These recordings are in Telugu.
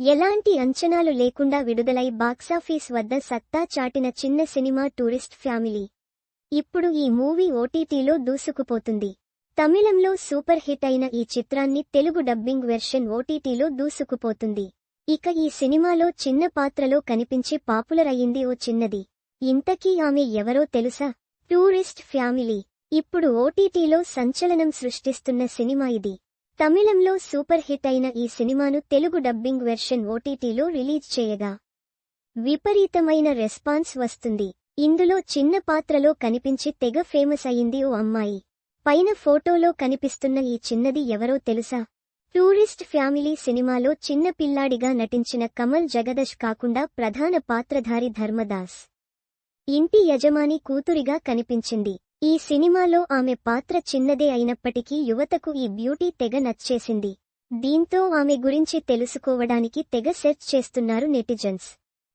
ఎలాంటి అంచనాలు లేకుండా విడుదలై బాక్సాఫీస్ వద్ద సత్తా చాటిన చిన్న సినిమా టూరిస్ట్ ఫ్యామిలీ. ఇప్పుడు ఈ మూవీ ఓటీటీలో దూసుకుపోతుంది. తమిళంలో సూపర్ హిట్ అయిన ఈ చిత్రాన్ని తెలుగు డబ్బింగ్ వెర్షన్ ఓటీటీలో దూసుకుపోతుంది. ఇక ఈ సినిమాలో చిన్న పాత్రలో కనిపించి పాపులర్ అయింది ఓ చిన్నది. ఇంతకీ ఆమె ఎవరో తెలుసా? Tourist family. ఇప్పుడు ఓటీటీలో సంచలనం సృష్టిస్తున్న సినిమా ఇది. తమిళంలో సూపర్ హిట్ అయిన ఈ సినిమాను తెలుగు డబ్బింగ్ వెర్షన్ ఓటీటీలో రిలీజ్ చేయగా విపరీతమైన రెస్పాన్స్ వస్తుంది. ఇందులో చిన్న పాత్రలో కనిపించి తెగ ఫేమస్ అయింది ఓ అమ్మాయి. పైన ఫోటోలో కనిపిస్తున్న ఈ చిన్నది ఎవరో తెలుసా? టూరిస్ట్ ఫ్యామిలీ సినిమాలో చిన్న పిల్లాడిగా నటించిన కమల్ జగదష్ కాకుండా ప్రధాన పాత్రధారి ధర్మదాస్. ఇంటి యజమాని కూతురిగా కనిపించింది. ఈ సినిమాలో ఆమె పాత్ర చిన్నదే అయినప్పటికీ యువతకు ఈ బ్యూటీ తెగ నచ్చేసింది. దీంతో ఆమె గురించి తెలుసుకోవడానికి తెగ సెర్చ్ చేస్తున్నారు నెటిజన్స్.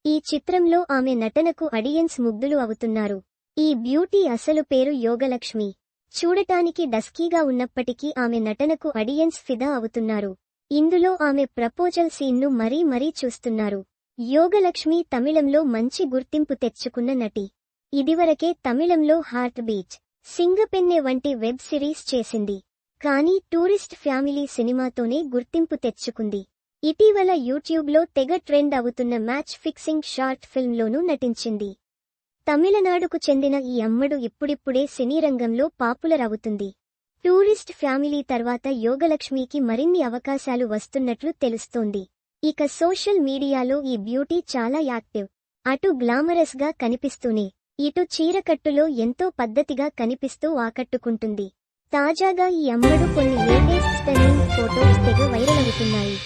ఈ చిత్రంలో ఆమె నటనకు అడియన్స్ ముగ్ధులు అవుతున్నారు. ఈ బ్యూటీ అసలు పేరు యోగలక్ష్మి. చూడటానికి డస్కీగా ఉన్నప్పటికీ ఆమె నటనకు అడియన్స్ ఫిదా అవుతున్నారు. ఇందులో ఆమె ప్రపోజల్ సీన్ను మరీ మరీ చూస్తున్నారు. యోగలక్ష్మి తమిళంలో మంచి గుర్తింపు తెచ్చుకున్న నటి. ఇదివరకే తమిళంలో హార్ట్ బీచ్ సింగపెన్నె వంటి వెబ్ సిరీస్ చేసింది. కానీ టూరిస్ట్ ఫ్యామిలీ సినిమాతోనే గుర్తింపు తెచ్చుకుంది. ఇటీవల యూట్యూబ్లో తెగ ట్రెండ్ అవుతున్న మ్యాచ్ ఫిక్సింగ్ షార్ట్ ఫిల్మ్లోనూ నటించింది. తమిళనాడుకు చెందిన ఈ అమ్మడు ఇప్పుడిప్పుడే సినీ రంగంలో పాపులర్ అవుతుంది. టూరిస్ట్ ఫ్యామిలీ తర్వాత యోగలక్ష్మికి మరిన్ని అవకాశాలు వస్తున్నట్లు తెలుస్తోంది. ఇక సోషల్ మీడియాలో ఈ బ్యూటీ చాలా యాక్టివ్ అటు గ్లామరస్గా కనిపిస్తూనే ఇటు చీరకట్టులో ఎంతో పద్ధతిగా కనిపిస్తూ ఆకట్టుకుంటుంది. తాజాగా ఈ అమ్మడు కొన్ని లేటెస్ట్ స్టన్నింగ్ ఫోటోస్ తెగ వైరల్ అవుతున్నాయి.